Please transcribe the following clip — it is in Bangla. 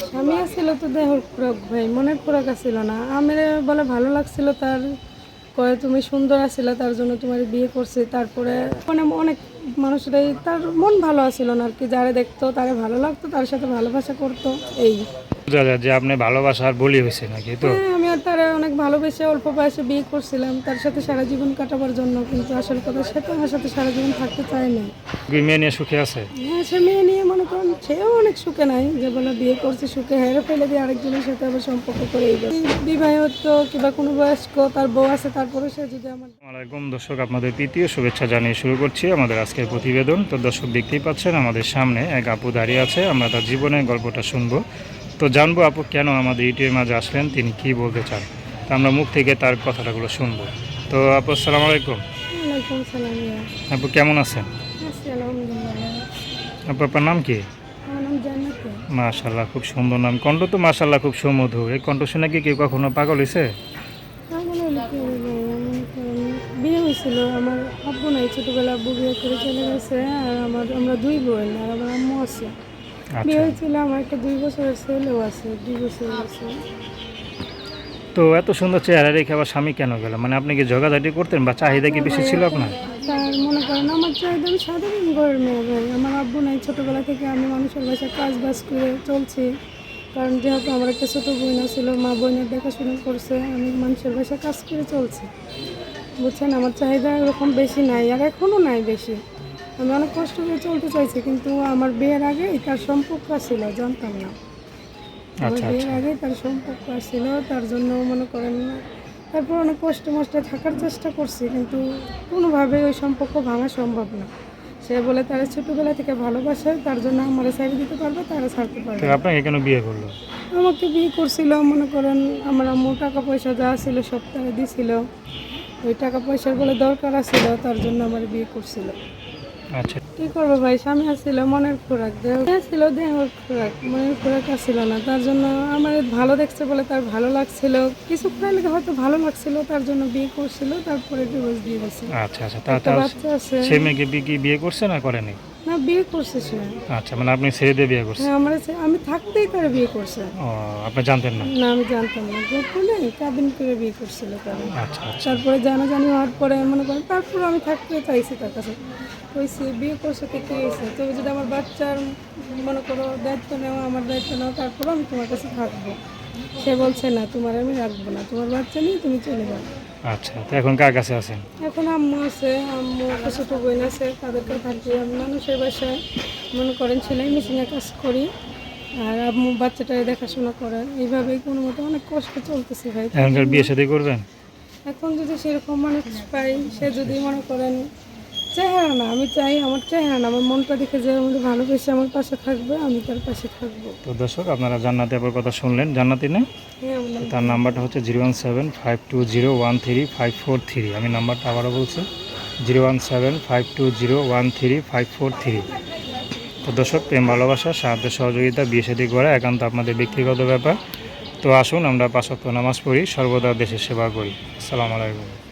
স্বামী আসছিল তো দেহর খোরাক ভাই মনের খোরাক আসছিল না। আমার বলে ভালো লাগছিল তার কয়ে তুমি সুন্দর আসছিল তার জন্য তোমার বিয়ে করছে। তারপরে মানে অনেক মানুষরাই তার মন ভালো আসছিল না আর কি যারা দেখতো তারে ভালো লাগতো তার সাথে ভালোবাসা করতো এই। যে আপনি ভালোবাসার বলি হয়েছে নাকি তো? হ্যাঁ আর তারা অনেক ভালোবেসে অল্প বয়সে বিয়ে করছিলাম। তার সাথে সারা জীবন কাটাবার জন্য কিন্তু আসল কথা সে তো আমার সাথে সারা জীবন থাকতে চায়নি কি মেয়ে নিয়ে সুখে আছে? হ্যাঁ সে মেয়ে নিয়ে মনে করেন সেও অনেক সুখে নাই। যে বলে বিয়ে করছে সুখে হেরে ফেলে দিয়ে আরেকজনের সাথে আবার সম্পর্ক করে বিবাহিত কিংবা কোনো বয়স্ক তার বউ আছে তারপরে সে যদি আমার আলাইকুম দর্শক আপনাদের তৃতীয় শুভেচ্ছা জানিয়ে শুরু করছি আমাদের আজকের প্রতিবেদন। তো দর্শক দেখতেই পাচ্ছেন আমাদের সামনে এক আপু দাঁড়িয়ে আছে। আমরা তার জীবনের গল্পটা শুনব। তো জানব আপু কেন আমাদের ইউটিউবের মাঝে আসলেন তিনি কি বলতে চান তো আমরা মুখ থেকে তার কথাটাগুলো শুনব তো আপু আসসালামু আলাইকুম ইয়া। আপু কেমন আছেন আপু আপনার নাম কি মাশাল্লাহ খুব সুন্দর নাম কণ্ঠ তো মাশাল্লাহ খুব সুমধুর এই কণ্ঠ শুনে কি কেউ কখনো পাগল হয়েছে মনে বিয়ে হয়েছিল আমার আব্বু নাই ছোটবেলা আব্বু বিয়ে করে চলে গেছে আর আমার আমরা দুই বোন আর আমার আম্মু আছে বিয়ে আচ্ছা হয়েছিল আমার একটা দুই বছরের ছেলেও আছে দুই বছর আছে তো এত সুন্দর চেহারা রেখে আবার স্বামী কেন গেল? মানে আপনি কি জগাদাটি করতেন বা চাহিদা কি বেশি ছিল আপনার? তার মনে করেন আমার চাহিদা আমি সাধারণ ঘরের মেয়ে ভাই। আমার আব্বু নাই ছোটোবেলা থেকে আমি মানুষের বাসায় কাজ বাজ করে চলছি। কারণ যেহেতু আমার একটা ছোটো বোন ছিল মা বোনের দেখাশোনা করছে আমি মানুষের বাসায় কাজ করে চলছি। বুঝছেন আমার চাহিদা এরকম বেশি নাই আর এখনও নাই বেশি। আমি অনেক কষ্ট করে চলতে চাইছি কিন্তু আমার বিয়ের আগে তার সম্পর্ক ছিল জানতাম না। আমার আচ্ছা বিয়ের আচ্ছা। আগে তার সম্পর্ক ছিল তার জন্য মনে করেন তারপর অনেক কষ্ট মষ্টে থাকার চেষ্টা করছি কিন্তু কোনোভাবে ওই সম্পর্ক ভাঙা সম্ভব না। সে বলে তারা ছোটোবেলা থেকে ভালোবাসে তার জন্য আমার ছাড়ি দিতে পারবে তারা ছাড়তে পারবে আপনাকে কেন বিয়ে করল? আমাকে বিয়ে করছিল মনে করেন আমার আম্মু টাকা পয়সা যা ছিল সব তারা দিছিল। ওই টাকা পয়সার বলে দরকার আছিল তার জন্য আমার বিয়ে করছিল। আচ্ছা। কি করব ভাই? স্বামী আসছিল মনের খোরাক ছিল দেহের খোরাক মনের খোরাক আসছিল না। তার জন্য আমার ভালো দেখছে বলে তার ভালো লাগছিল। কিছুক্ষণ লেগে হয়তো ভালো লাগছিল তার জন্য বিয়ে করছিল তারপরে ডিভোর্স দিয়ে দিয়েছে আচ্ছা আচ্ছা। তার বাচ্চা আছে। সে মেয়েকে বিয়ে করছে না করেনি? না বিয়ে করছে সে। আচ্ছা মানে আপনি ছেড়ে দিয়ে বিয়ে করছেন? হ্যাঁ আমার সে- আমি থাকতেই তার বিয়ে করছে। ও আপনি জানতেন না? না আমি জানতাম না। গোপনে কাবিন করে বিয়ে করছিল তার। আচ্ছা আচ্ছা। তারপরে জানাজানি হওয়ার পরে মনে করেন তারপরে আমি থাকতে চাইছি তার কাছে। ওই সে বিয়ে করছে তো কী হয়েছে তবে যদি আমার বাচ্চার মনে করো দায়িত্ব নেওয়া আমার দায়িত্ব নেওয়া তারপরে আমি তোমার কাছে থাকব। সে বলছে না তোমার আমি রাখব না। তোমার বাচ্চা নিয়ে তুমি চলে যাও। আচ্ছা তো এখন কার কাছে আছেন? এখন আম্মু আছে আম্মু ছোটো বোন আছে তাদেরকে থাকি আমি মানুষের বাসায় মনে করেন সেলাই মেশিনে কাজ করি আর আম্মু বাচ্চাটা দেখাশোনা করেন এইভাবেই কোনো মতো অনেক কষ্ট চলতেছে ভাই। এখনকার বিয়ে সাথে করবেন? এখন যদি সেরকম মানুষ পাই সে যদি মনে করেন চেহারা না আমি চাই আমার চেহারা না আমার মনটা দেখে যে আমাদের ভালোবেসে আমার পাশে থাকবে আমি তার পাশে থাকব। তো দর্শক আপনারা জান্নাতি আবার কথা শুনলেন। জান্নাতি না? হ্যাঁ তার নাম্বারটা হচ্ছে zero one seven five two zero one three five four three. আমি নাম্বারটা আবারও বলছি, zero one seven five two zero one three five four three. তো দর্শক, প্রেম, ভালোবাসা, সাহায্য, সহযোগিতা, বিয়ে সাথী করা একান্ত আপনাদের ব্যক্তিগত ব্যাপার। তো আসুন, আমরা পাঁচক্ত নামাজ পড়ি, সর্বদা দেশের সেবা করি। আসসালামু আলাইকুম।